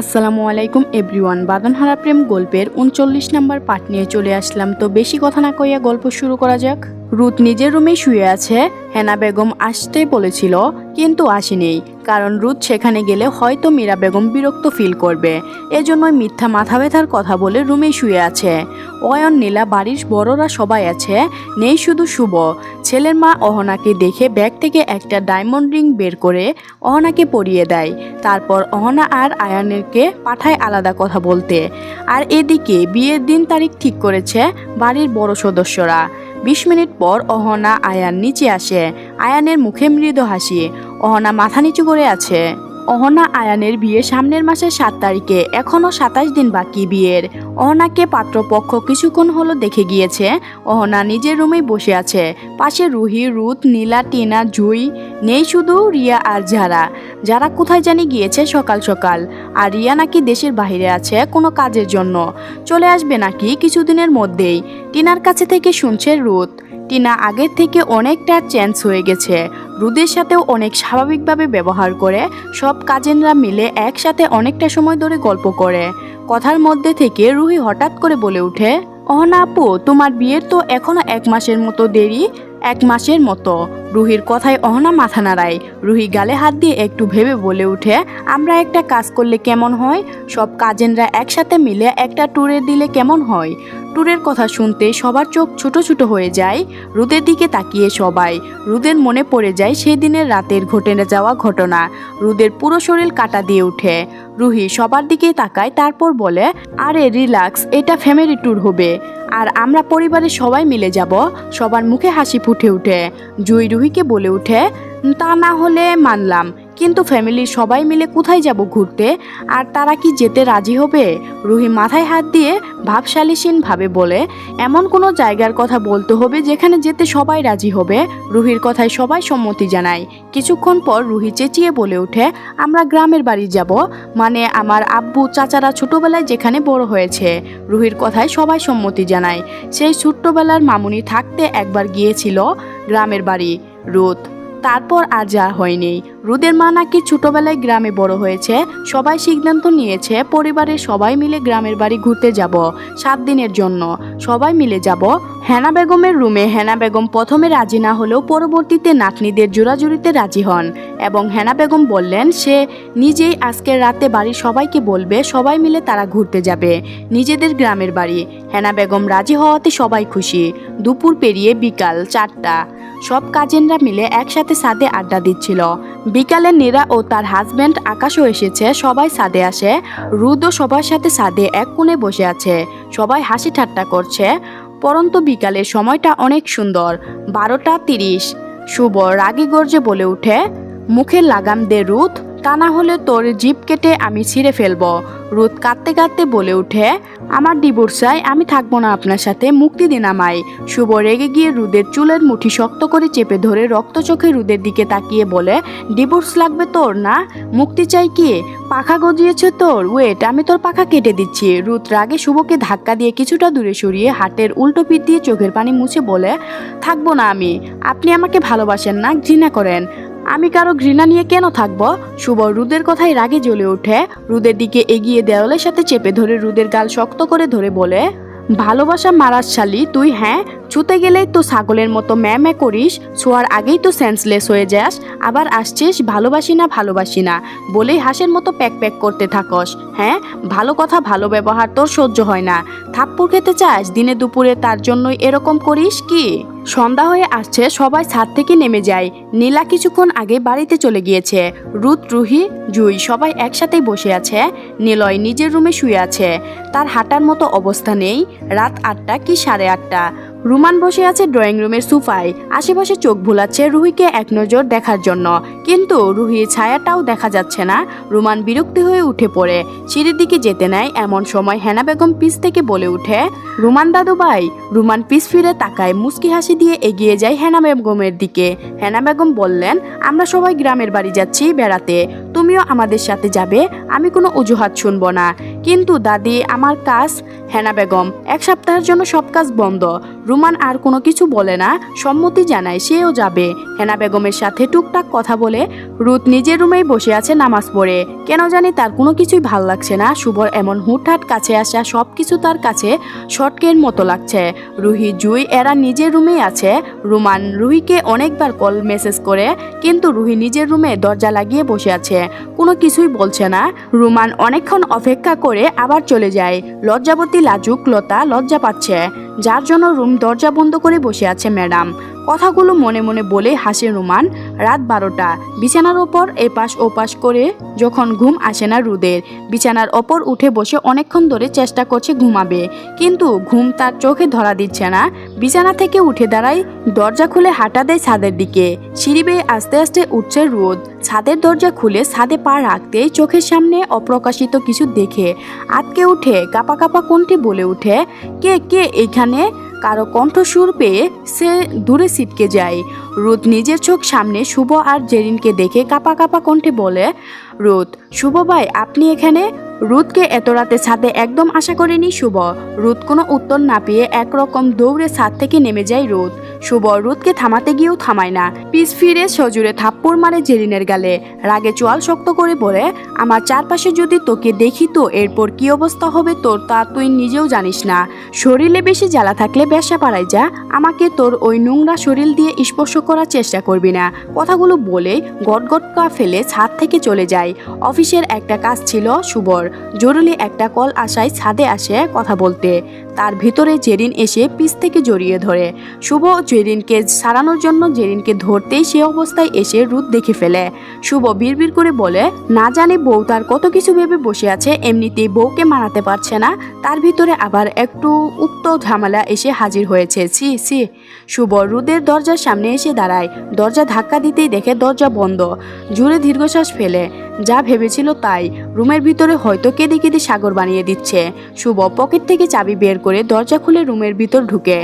আসসালামু আলাইকুম এভরিওয়ান। বাদনহারা প্রেম গল্পের উনচল্লিশ নাম্বার পাঠ নিয়ে চলে আসলাম। তো বেশি কথা না কইয়া গল্প শুরু করা যাক। রুত নিজের রুমে শুয়ে আছে। হেনা বেগম আসতে বলেছিল, কিন্তু আসেনি, কারণ রুত সেখানে গেলে হয়তো মীরা বেগম বিরক্ত ফিল করবে। এজন্য মিথ্যা মাথা ব্যথার কথা বলে রুমে শুয়ে আছে। অয়ন, নীলা বাড়ির বড়রা সবাই আছে। নেই শুধু শুভ। ছেলের মা অহনাকে দেখে ব্যাগ থেকে একটা ডায়মন্ড রিং বের করে অহনাকে পরিয়ে দেয়। তারপর অহনা আর আয়নেরকে পাঠায় আলাদা কথা বলতে। আর এদিকে বিয়ের দিন তারিখ ঠিক করেছে বাড়ির বড় সদস্যরা। বিশ মিনিট পর অহনা আয়ান নিচে আসে। আয়ানের মুখে মৃদু হাসি। অহনা মাথা নিচু করে আছে। অহনা আয়ানের বিয়ে সামনের মাসের সাত তারিখে। এখনও সাতাশ দিন বাকি বিয়ের। অহনাকে পাত্রপক্ষ কিছুক্ষণ হলো দেখে গিয়েছে। অহনা নিজের রুমেই বসে আছে। পাশে রুহি, রুত, নীলা, টিনা, জুই, নেই শুধু রিয়া আর যারা। যারা কোথায় জানি গিয়েছে সকাল সকাল। আর রিয়া নাকি দেশের বাইরে আছে কোনো কাজের জন্য। চলে আসবে নাকি কিছুদিনের মধ্যেই। টিনার কাছে থেকে শুনছে রুত। টিনা আগের থেকে অনেকটা চেঞ্জ হয়ে গেছে। রুদের সাথেও অনেক স্বাভাবিকভাবে ব্যবহার করে, সব কাজেনরা মিলে একসাথে অনেকটা সময় ধরে গল্প করে। কথার মধ্যে থেকে রুহি হঠাৎ করে বলে উঠে অহনা আপু, তোমার বিয়ের তো এখনও এক মাসের মতো দেরি, এক মাসের মতো। রুহির কথায় অহনা মাথা নাড়ায়। রুহি গালে হাত দিয়ে একটু ভেবে বলে উঠে, আমরা একটা কাজ করলে কেমন হয়? সব কাজেনরা একসাথে মিলে একটা ট্যুরে দিলে কেমন হয়? ট্যুরের কথা শুনতে সবার চোখ ছোট ছোট হয়ে যায়। রুদের দিকে তাকিয়ে সবাই, রুদের মনে পড়ে যায় সেই দিনের রাতের ঘটে যাওয়া ঘটনা। রুদের পুরো শরীর কাটা দিয়ে ওঠে রুহি সবার দিকে তাকায়, তারপর বলে, আরে রিল্যাক্স, এটা ফ্যামিলি ট্যুর হবে। আর আমরা পরিবারের সবাই মিলে যাব। সবার মুখে হাসি ফুটে ওঠে। জুই রুহিকে বলে উঠে, তা না হলে মানলাম, কিন্তু ফ্যামিলির সবাই মিলে কোথায় যাব ঘুরতে? আর তারা কি যেতে রাজি হবে? রুহি মাথায় হাত দিয়ে ভাবে বলে, এমন কোনো জায়গার কথা বলতে হবে যেখানে যেতে সবাই রাজি হবে? রুহির কথায় সবাই সম্মতি জানায়। কিছুক্ষণ পর রুহি চেঁচিয়ে বলে ওঠে, আমরা গ্রামের বাড়ি যাব মানে আমার আব্বু, চাচারা ছোটবেলায় যেখানে বড় হয়েছে। রুহির কথায় সবাই সম্মতি জানায়। সেই ছোট্টবেলার মামুনি থাকতে একবার গিয়েছিল গ্রামের বাড়ি। রোদ। তারপর আর যা হয়নি। রোদের মা নাকি ছোটবেলায় গ্রামে বড় হয়েছে। সবাই সিদ্ধান্ত নিয়েছে, পরিবারের সবাই মিলে গ্রামের বাড়ি ঘুরতে যাব সাত দিনের জন্য। সবাই মিলে যাব। হেনা বেগমের রুমে হেনা বেগম প্রথমে রাজি না হলেও পরবর্তীতে নাতনিদের জোড়াজুড়িতে রাজি হন এবং হেনা বেগম বললেন, সে নিজেই আজকের রাতে বাড়ির সবাইকে বলবে, সবাই মিলে তারা ঘুরতে যাবে, নিজেদের গ্রামের বাড়ি। হেনা বেগম রাজি হওয়াতে সবাই খুশি। দুপুর পেরিয়ে বিকাল চারটা। সব কাজেনরা মিলে একসাথে সাদে আড্ডা দিচ্ছিল। বিকালে নীরা ও তার হাজব্যান্ড আকাশও এসেছে, সবাই সাদে আসে। রুদও সবার সাথে সাদে এক কোণে বসে আছে। সবাই হাসি ঠাট্টা করছে। পরন্ত বিকালের সময়টা অনেক সুন্দর। বারোটা তিরিশ। শুভ রাগি গর্জে বলে উঠে, মুখের লাগাম দে রুথ তা না হলে তোর জিপ কেটে আমি ছিঁড়ে ফেলব। রোদ কাঁদতে কাঁদতে বলে উঠে, আমার ডিভোর্স চাই আমি থাকব না আপনার সাথে, মুক্তি দিন আমায়। শুভ রেগে গিয়ে রুদের চুলের মুঠি শক্ত করে চেপে ধরে রক্ত চোখে রুদের দিকে তাকিয়ে বলে, ডিভোর্স লাগবে তোর না? মুক্তি চাই কি? পাখা গজিয়েছে তোর? ওয়েট, আমি তোর পাখা কেটে দিচ্ছি। রুত রাগে শুভকে ধাক্কা দিয়ে কিছুটা দূরে সরিয়ে হাটের উল্টো পিঠ দিয়ে চোখের পানি মুছে বলে, থাকব না আমি। আপনি আমাকে ভালোবাসেন না, ঘৃণা করেন। আমি কারও ঘৃণা নিয়ে কেন থাকব? শুভ রুদের কথায় রাগে জ্বলে ওঠে। রুদের দিকে এগিয়ে দেওয়ালের সাথে চেপে ধরে রুদের গাল শক্ত করে ধরে বলে, ভালোবাসা মারাস শালি তুই হ্যাঁ? ছুতে গেলেই তো ছাগলের মতো ম্যা ম্যা করিস, ছোঁয়ার আগেই তো সেন্সলেস হয়ে যাস, আবার আসছিস ভালোবাসি না ভালোবাসি না, বলেই হাসের মতো প্যাক প্যাক করতে থাকস হ্যাঁ? ভালো কথা, ভালো ব্যবহার তোর সহ্য হয় না। থাপ্পড় খেতে চাস? দিনে দুপুরে তার জন্যই এরকম করিস কি? সন্ধ্যা হয়ে আসছে, সবাই ছাদ থেকে নেমে যায়। নীলা কিছুক্ষণ আগে বাড়িতে চলে গিয়েছে। রুত, রুহি, জুই সবাই একসাথেই বসে আছে। নিলয় নিজের রুমে শুয়ে আছে। তার হাঁটার মতো অবস্থা নেই। রাত আটটা কি সাড়ে আটটা? রুমান বসে আছে ড্রয়িং রুমের সোফায়। আশেপাশে চোখ ভুলাচ্ছে রুহিকে এক নজর দেখার জন্য। কিন্তু রুহির ছায়াটাও দেখা যাচ্ছে না। রুমান বিরক্তি হয়ে উঠে পড়ে। সিঁড়ির দিকে যেতে নেয় এমন সময় হেনা বেগম পিস থেকে বলে উঠে রুমান দাদু ভাই। রুমান পিস ফিরে তাকায় মুস্কি হাসি দিয়ে এগিয়ে যায় হেনা বেগমের দিকে। হেনা বেগম বললেন, আমরা সবাই গ্রামের বাড়ি যাচ্ছি বেড়াতে। তুমিও আমাদের সাথে যাবে, আমি কোনো অজুহাত শুনব না। কিন্তু দাদি, আমার কাজ হেনা বেগম, এক সপ্তাহের জন্য সব কাজ বন্ধ। রুমান আর কোনো কিছু বলে না, সম্মতি জানায় সেও যাবে। হেনা বেগমের সাথে টুকটাক কথা বলে রুথ নিজের রুমেই বসে আছে নামাজ পড়ে। কেন জানি তার কোনো কিছুই ভালো লাগছে না, শুভর এমন হুটহাট কাছে আসা সব কিছু তার কাছে শর্টকের মতো লাগছে। রুহি, জুই এরা নিজের রুমেই আছে। রুমান রুহিকে অনেকবার কল মেসেজ করে, কিন্তু রুহি নিজের রুমে দরজা লাগিয়ে বসে আছে। কোনো কিছুই বলছে না। রুমান অনেকক্ষণ অপেক্ষা করে আবার চলে যায়। লজ্জাবতী লাজুক লতা লজ্জা পাচ্ছে। যার জন্য রুম দরজা বন্ধ করে বসে আছে ম্যাডাম। কথাগুলো মনে মনে বলে হাসে রুমান। রাত বারোটা। বিছানার ওপর এপাশ ওপাশ করে যখন ঘুম আসে না রুদের, বিছানার ওপর উঠে বসে অনেকক্ষণ ধরে চেষ্টা করছে ঘুমাবে। কিন্তু ঘুম তার চোখে ধরা দিচ্ছে না। বিছানা থেকে উঠে দাঁড়ায়, দরজা খুলে হাঁটা দেয় ছাদের দিকে। সিঁড়ি বেয়ে আস্তে আস্তে উঠছে রোদ। ছাদের দরজা খুলে ছাদে পা রাখতেই চোখের সামনে অপ্রকাশিত কিছু দেখে আটকে উঠে কাপা কাপা কোনটি বলে উঠে, কে কে এইখানে কারও কণ্ঠসুর পেয়ে সে দূরে ছিটকে যায়। রোদ নিজের চোখ সামনে শুভ আর জেরিনকে দেখে কাপা কাপা কণ্ঠে বলে, রোদ, শুভ ভাই, আপনি এখানে রুদকে এত রাতে ছাদে একদম আশা করেনি শুভ। রুদ কোনো উত্তর না পেয়ে একরকম দৌড়ে ছাদ থেকে নেমে যায় রোদ। শুভ রুদকে থামাতে গিয়েও থামায় না। পিস ফিরে সজুরে থাপ্পড় মারে জেরিনের গালে। রাগে চোয়াল শক্ত করে বলে, আমার চারপাশে যদি তোকে দেখি তো এরপর কি অবস্থা হবে তোর তা তুই নিজেও জানিস না। শরীরে বেশি জ্বালা থাকলে ব্যবসা পাড়ায় যা। আমাকে তোর ওই নোংরা শরীর দিয়ে স্পর্শ করার চেষ্টা করবি না। কথাগুলো বলে গটগটকা ফেলে ছাদ থেকে চলে যায়। অফিসের একটা কাজ ছিল শুভর। জরুরি একটা কল আসায় ছাদে আসে কথা বলতে। তার ভিতরে জেরিন এসে পিস থেকে জড়িয়ে ধরে। শুভ জেরিনকে সারানোর জন্য জেরিনকে ধরতেই সে অবস্থায় এসে রুদ দেখে ফেলে। শুভ বিড়বিড় করে বলে, না জানে বউ তার কত কিছু ভেবে বসে আছে, এমনিতেই বউকে মানাতে পারছে না। তার ভিতরে আবার একটু উক্ত ঝামেলা এসে হাজির হয়েছে। সি সি শুভ রুদের দরজার সামনে এসে দাঁড়ায়। দরজা ধাক্কা দিতেই দেখে দরজা বন্ধ। জুড়ে দীর্ঘশ্বাস ফেলে। যা ভেবেছিল তাই। রুমের ভিতরে হয়তো কেঁদে কেঁদে সাগর বানিয়ে দিচ্ছে। শুভ পকেট থেকে চাবি বের করে দরজা খুলে রুমের ভিতর ঢুকে।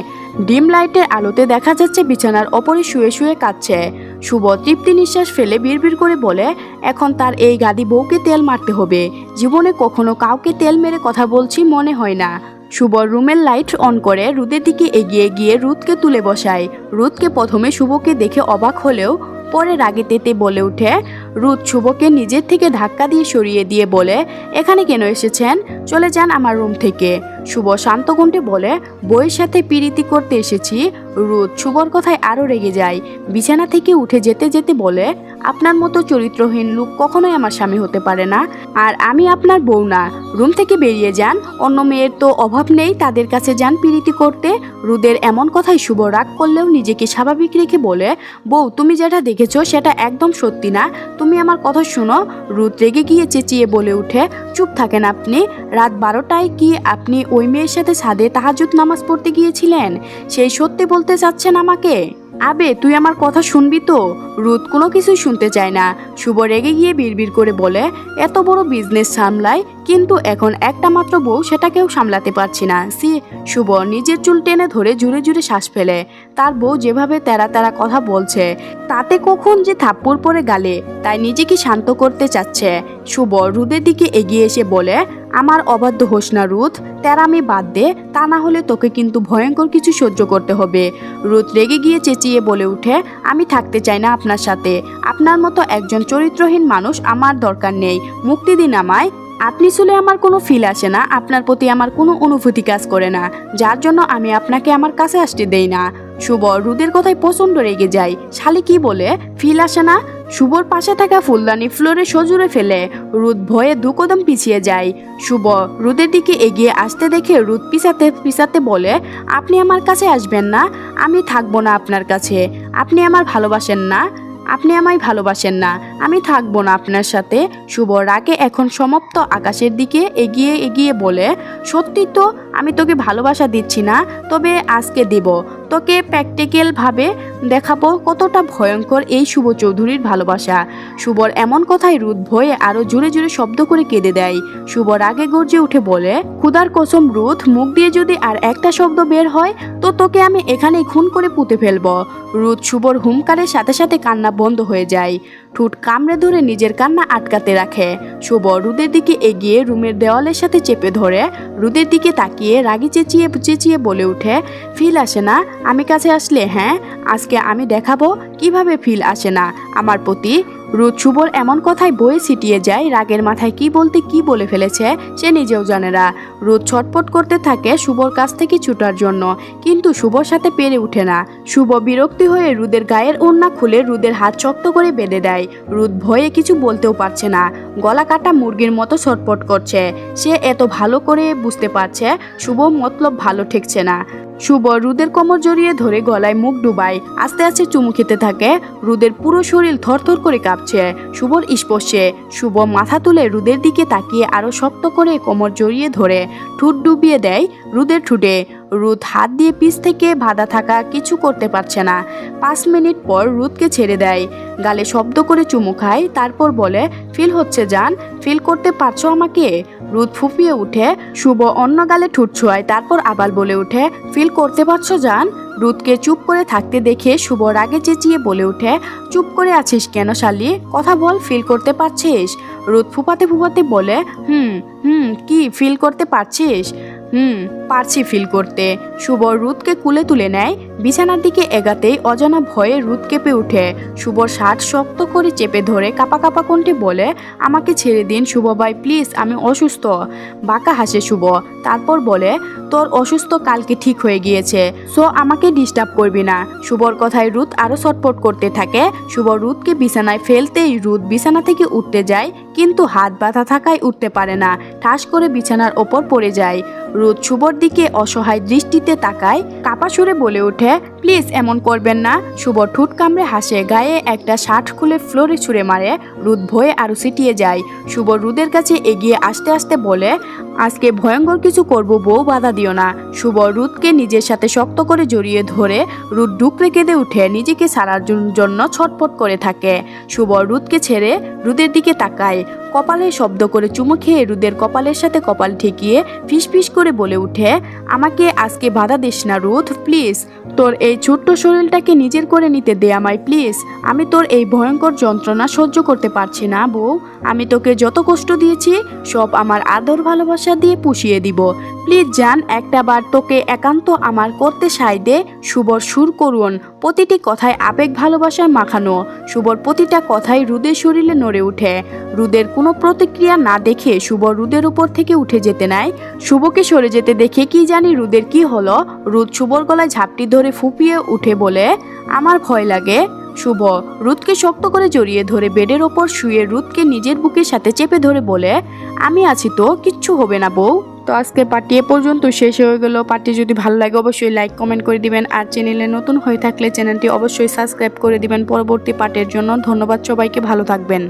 ডিম লাইটের আলোতে দেখা যাচ্ছে বিছানার ওপরে শুয়ে শুয়ে কাঁদছে। শুভ তৃপ্তি নিঃশ্বাস ফেলে বিড়বিড় করে বলে, এখন তার এই গাদি বউকে তেল মারতে হবে। জীবনে কখনো কাউকে তেল মেরে কথা বলছি মনে হয় না। শুভ রুমের লাইট অন করে রুদের দিকে এগিয়ে গিয়ে রুদকে তুলে বসায়। রুদকে প্রথমে শুভকে দেখে অবাক হলেও পরে রাগে তেতে বলে উঠে, রুদ শুভকে নিজের থেকে ধাক্কা দিয়ে সরিয়ে দিয়ে বলে, এখানে কেন এসেছেন? চলে যান আমার রুম থেকে। শুভ শান্ত কণ্ঠে বলে, বইয়ের সাথে পিরিতি করতে এসেছি। রোদ শুভর কথায় আরও রেগে যায় বিছানা থেকে উঠে যেতে যেতে বলে, আপনার মতো চরিত্রহীন লোক কখনোই আমার স্বামী হতে পারে না। আর আমি আপনার বউ না। রুম থেকে বেরিয়ে যান। অন্য মেয়ের তো অভাব নেই। তাদের কাছে যান পিরিতি করতে। রুদের এমন কথাই শুভ রাগ করলেও নিজেকে স্বাভাবিক রেখে বলে, বউ, তুমি যেটা দেখেছ সেটা একদম সত্যি না। তুমি আমার কথা শুনো। রুদ রেগে গিয়ে চেঁচিয়ে বলে উঠে, চুপ থাকেন আপনি। রাত বারোটায় কি আপনি ওই মেয়ের সাথে ছাদে তাহাজুদ নামাজ পড়তে গিয়েছিলেন। সেই সত্যি বলতে চাচ্ছেন আমাকে। আবে, তুই আমার কথা শুনবি তো? রুদ কোনো কিছুই শুনতে চায় না। শুভ রেগে গিয়ে বিড়বিড় করে বলে, এত বড় বিজনেস সামলায় কিন্তু এখন একটা মাত্র বউ সেটাকেও সামলাতে পারছি না। সি, শুভ নিজের চুল টেনে ধরে জুড়ে জুড়ে শ্বাস ফেলে। তার বউ যেভাবে তেরা তেরা কথা বলছে, তাতে কখন যে থাপ্পড় পরে গালে, তাই নিজেকে শান্ত করতে চাচ্ছে। শুভ রুদের দিকে এগিয়ে এসে বলে আমার অবাধ্য হোস না, রুথ। তেরামি বাদ দে, তা না হলে তোকে কিন্তু ভয়ঙ্কর কিছু সহ্য করতে হবে। রুথ রেগে গিয়ে চেঁচিয়ে বলে উঠে, আমি থাকতে চাই না আপনার সাথে। আপনার মতো একজন চরিত্রহীন মানুষ আমার দরকার নেই। মুক্তি দিন আমায়। আপনি শুলে আমার কোনো ফিল আসে না, আপনার প্রতি আমার কোনো অনুভূতি কাজ করে না। যার জন্য আমি আপনাকে আমার কাছে আসতে দেই না। শুভ, রুদের কথায় প্রচণ্ড রেগে যায়। শালি কি বলে? ফিল আসে না? শুভর পাশে থাকা ফুলদানি ফ্লোরে সজুরে ফেলে রুদ ভয়ে দু কদম পিছিয়ে যায়। শুভ রুদের দিকে এগিয়ে আসতে দেখে রুদ পিছাতে পিছাতে বলে, আপনি আমার কাছে আসবেন না, আমি থাকব না আপনার কাছে। আপনি আমার ভালোবাসেন না, আপনি আমায় ভালোবাসেন না, আমি থাকব না আপনার সাথে। শুভ রাগে এখন সমাপ্ত আকাশের দিকে এগিয়ে এগিয়ে বলে, সত্যি তো, আমি তোকে ভালোবাসা দিচ্ছি না, তবে আজকে দেব। তোকে প্র্যাকটিক্যালভাবে দেখাবো কতটা ভয়ঙ্কর এই শুভ চৌধুরীর ভালোবাসা। শুভর এমন কথায় রুদ ভয়ে আরও জোরে জোরে শব্দ করে কেঁদে দেয়। শুভ রাগে গর্জে উঠে বলে ক্ষুদার কসম রুথ মুখ দিয়ে যদি আর একটা শব্দ বের হয়, তো তোকে আমি এখানেই খুন করে পুঁতে ফেলব। রুদ শুভর হুমকারের সাথে সাথে কান্না বন্ধ হয়ে যায়। ঠোঁট কামড়ে ধরে নিজের কান্না আটকাতে রাখে। শুভ রুদের দিকে এগিয়ে রুমের দেওয়ালের সাথে চেপে ধরে, রুদের দিকে তাকিয়ে রাগি চেঁচিয়ে চেঁচিয়ে বলে উঠে, ফিল আসে না, আমি কাছে আসলে হ্যাঁ আজকে আমি দেখাবো কীভাবে ফিল আসে না। আমার প্রতি রুদ শুভর এমন কথায় বয়ে ছিটিয়ে যায়, রাগের মাথায় কি বলতে কি বলে ফেলেছে সে নিজেও জানে না। রুদ ছটপট করতে থাকে শুভর কাছ থেকে ছুটার জন্য, কিন্তু শুভর সাথে পেরে ওঠে না। শুভ বিরক্তি হয়ে রুদের গায়ের ওড়না খুলে রুদের হাত শক্ত করে বেঁধে দেয়। রুদ ভয়ে কিছু বলতেও পারছে না। গলা কাটা মুরগির মতো ছটপট করছে। সে এত ভালো করে বুঝতে পারছে, শুভ মতলব ভালো ঠেকছে না। শুভ রুদের কোমর জড়িয়ে ধরে গলায় মুখ ডুবায়। আস্তে আস্তে চুমু খেতে থাকে। রুদের পুরো শরীর থরথর করে কাঁপছে। শুভর স্পর্শে। শুভ মাথা তুলে রুদের দিকে তাকিয়ে আরও শক্ত করে কোমর জড়িয়ে ধরে। ঠুট ডুবিয়ে দেয় রুদের ঠুটে। রুদ হাত দিয়ে পিস থেকে বাঁধা থাকা কিছু করতে পারছে না। পাঁচ মিনিট পর রুদকে ছেড়ে দেয়। গালে শব্দ করে চুমু খায়। তারপর বলে, ফিল হচ্ছে যান ফিল করতে পারছ আমাকে? রুদ ফুপিয়ে উঠে, শুভ অন্য গালে ঠুট ছোঁয়ায়, তারপর আবার বলে উঠে ফিল করতে পারছ, জান? রুদকে চুপ করে থাকতে দেখে শুভ রাগে চেঁচিয়ে বলে উঠে চুপ করে আছিস কেন শালি? কথা বল, ফিল করতে পারছিস? রুদ ফুপাতে ফুপাতে বলে, হুম হুম, কি, ফিল করতে পারছিস? হুম। পারছি ফিল করতে। শুভর রুদকে কুলে তুলে নেয়, বিছানার দিকে এগাতেই অজানা ভয়ে রুদ কেঁপে উঠে। শুভর শার্ট শক্ত করে চেপে ধরে কাপা কাপা কণ্ঠে বলে, আমাকে ছেড়ে দিন শুভ ভাই, প্লিজ, আমি অসুস্থ। বাঁকা হাসে শুভ তারপর বলে তোর অসুস্থ কালকে ঠিক হয়ে গিয়েছে, সো আমাকে ডিস্টার্ব করবি না। শুভর কথায় রুদ আরও ছটপট করতে থাকে। শুভ রুদকে বিছানায় ফেলতেই রুদ বিছানা থেকে উঠতে যায়, কিন্তু হাত বাঁধা থাকায় উঠতে পারে না। ঠাস করে বিছানার ওপর পড়ে যায়। রুদ শুভর দিকে অসহায় দৃষ্টিতে তাকায়, কাপা সুরে বলে ওঠে, প্লিজ এমন করবেন না। শুভ ঠুট কামড়ে হাসে, গায়ে একটা শার্ট খুলে ফ্লোরে ছুঁড়ে মারে। রুদ ভয়ে আরও সিটিয়ে যায়। শুভ রুদের কাছে এগিয়ে আসতে আসতে বলে, আজকে ভয়ঙ্কর কিছু করব, বউ বাধা দিও না। শুভ রুদকে নিজের সাথে শক্ত করে জড়িয়ে ধরে রুদ ডুকরে কেঁদে উঠে নিজেকে সারার জন্য ছটপট করে থাকে। শুভ রুদকে ছেড়ে রুদের দিকে তাকায়। কপালে শব্দ করে চুমু খেয়ে রুদের কপালের সাথে কপাল ঠেকিয়ে ফিসফিস করে বলে উঠে, আমাকে আজকে বাধা দিস না রুদ, প্লিজ। তোর এই ছোট্ট শরীরটাকে নিজের করে নিতে দে আমায়, প্লিজ। আমি তোর এই ভয়ঙ্কর যন্ত্রণা সহ্য করতে পারছি না, বউ। আমি তোকে যত কষ্ট দিয়েছি, সব আমার আদর ভালোবাসা দিয়ে পুষিয়ে দিব। প্লিজ, জান একটা বার তোকে একান্ত আমার করতে সাই দে শুভর সুর করুন। প্রতিটি কথায় আবেগ ভালোবাসায় মাখানো। শুভর প্রতিটা কথাই রুদের শরীরে নড়ে ওঠে। রুদের কোনো প্রতিক্রিয়া না দেখে শুভ রুদের উপর থেকে উঠে যেতে নেয়। শুভকে সরে যেতে দেখে কি জানি রুদের কি হলো। রুদ শুভর গলায় ঝাপটি ধরে ফুপিয়ে উঠে বলে, আমার ভয় লাগে। শুভ রুদকে শক্ত করে জড়িয়ে ধরে বেডের ওপর শুয়ে রুদকে নিজের বুকের সাথে চেপে ধরে বলে, আমি আছি তো, কিচ্ছু হবে না বউ। তো আজকে পার্টি এ পর্যন্ত শেষ হয়ে গেল। পার্টি যদি ভালো লাগে অবশ্যই লাইক কমেন্ট করে দিবেন আর চ্যানেলে নতুন হয়ে থাকলে চ্যানেলটি অবশ্যই সাবস্ক্রাইব করে দিবেন। পরবর্তী পার্টের জন্য ধন্যবাদ সবাইকে, ভালো থাকবেন।